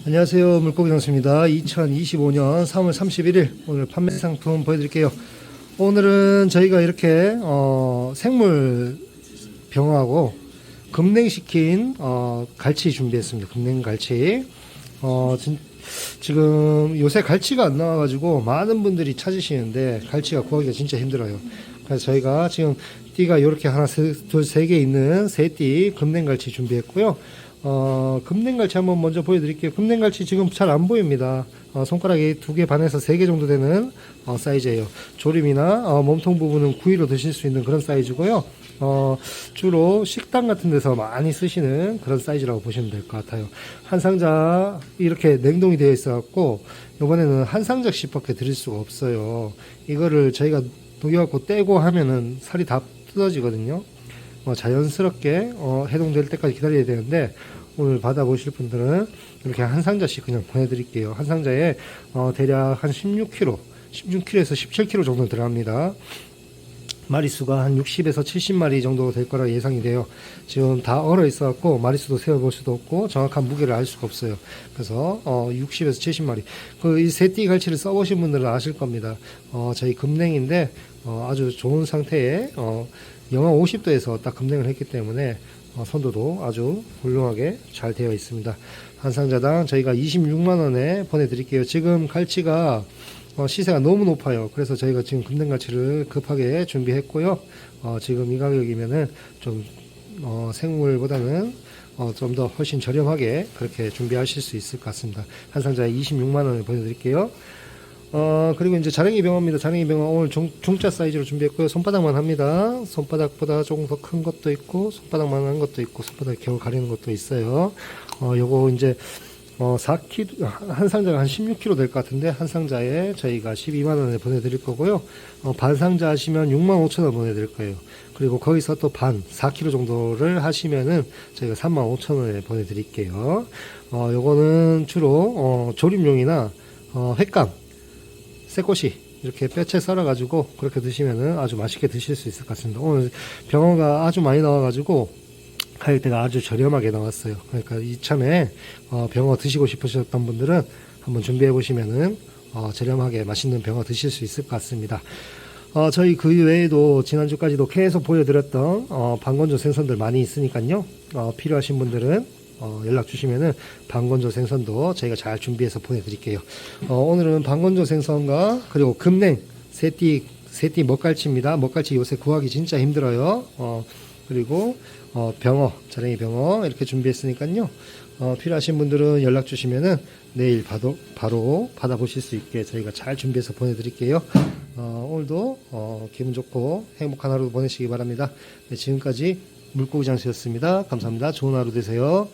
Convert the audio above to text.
안녕하세요. 물고기 장수입니다. 2025년 3월 31일 오늘 판매 상품 보여드릴게요. 오늘은 저희가 이렇게 어, 생물 병하고 급냉시킨 어, 갈치 준비했습니다. 급냉 갈치. 어, 진- 지금 요새 갈치가 안 나와가지고 많은 분들이 찾으시는데 갈치가 구하기가 진짜 힘들어요. 그래서 저희가 지금 띠가 이렇게 하나, 둘, 세 개 있는 세띠 금냉 갈치 준비했고요. 어, 금냉갈치 한번 먼저 보여드릴게요. 금냉갈치 지금 잘 안 보입니다. 어, 손가락이 두 개 반에서 세 개 정도 되는 어, 사이즈예요. 조림이나 어, 몸통 부분은 구이로 드실 수 있는 그런 사이즈고요. 어, 주로 식당 같은 데서 많이 쓰시는 그런 사이즈라고 보시면 될 것 같아요. 한 상자 이렇게 냉동이 되어 있어갖고 이번에는 한 상자씩 밖에 드릴 수가 없어요. 이거를 저희가 녹여갖고 떼고 하면은 살이 다 뜯어지거든요. 어, 자연스럽게 어, 해동될 때까지 기다려야 되는데 오늘 받아보실 분들은 이렇게 한 상자씩 그냥 보내드릴게요. 한 상자에 어, 대략 한 16kg, 16kg에서 17kg 정도 들어갑니다. 마리수가 한 60에서 70마리 정도 될 거라 예상이 돼요. 지금 다 얼어 있어갖고 마리수도 세어볼 수도 없고 정확한 무게를 알 수가 없어요. 그래서 어, 60에서 70마리. 그 이 새띠 갈치를 써보신 분들은 아실 겁니다. 어, 저희 금냉인데 어, 아주 좋은 상태에 어, 영하 50도에서 딱 금냉을 했기 때문에 어, 선도도 아주 훌륭하게 잘 되어 있습니다. 한 상자당 저희가 26만 원에 보내드릴게요. 지금 갈치가 어, 시세가 너무 높아요. 그래서 저희가 지금 금냉갈치를 급하게 준비했고요. 어, 지금 이 가격이면은 좀 어, 생물보다는 어, 좀 더 훨씬 저렴하게 그렇게 준비하실 수 있을 것 같습니다. 한 상자에 26만 원을 보내드릴게요. 어, 그리고 이제 자랭이 병어입니다. 자랭이 병어 오늘 중, 중짜 사이즈로 준비했고요. 손바닥만 합니다. 손바닥보다 조금 더 큰 것도 있고, 손바닥만 한 것도 있고, 손바닥 겨우 가리는 것도 있어요. 어, 요거 이제, 어, 4kg, 한 상자가 한 16kg 될 것 같은데, 한 상자에 저희가 12만원에 보내드릴 거고요. 어, 반 상자 하시면 6만 5천원 보내드릴 거예요. 그리고 거기서 또 반, 4kg 정도를 하시면은 저희가 3만 5천원에 보내드릴게요. 어, 요거는 주로, 어, 조림용이나, 어, 횟감, 새꼬시 이렇게 뼈채 썰어가지고 그렇게 드시면은 아주 맛있게 드실 수 있을 것 같습니다. 오늘 병어가 아주 많이 나와가지고 가격대가 아주 저렴하게 나왔어요. 그러니까 이참에 어, 병어 드시고 싶으셨던 분들은 한번 준비해 보시면은 어, 저렴하게 맛있는 병어 드실 수 있을 것 같습니다. 어, 저희 그 외에도 지난주까지도 계속 보여드렸던 어, 방건조 생선들 많이 있으니까요. 어, 필요하신 분들은 어, 연락 주시면은 방건조 생선도 저희가 잘 준비해서 보내드릴게요. 어, 오늘은 방건조 생선과 그리고 금냉 새띠 새띠 먹갈치입니다. 먹갈치 요새 구하기 진짜 힘들어요. 어, 그리고 어, 병어 자랭이 병어 이렇게 준비했으니까요. 어, 필요하신 분들은 연락 주시면은 내일 바로 바로 받아보실 수 있게 저희가 잘 준비해서 보내드릴게요. 어, 오늘도 어, 기분 좋고 행복한 하루 보내시기 바랍니다. 네, 지금까지 물고기 장수였습니다. 감사합니다. 좋은 하루 되세요.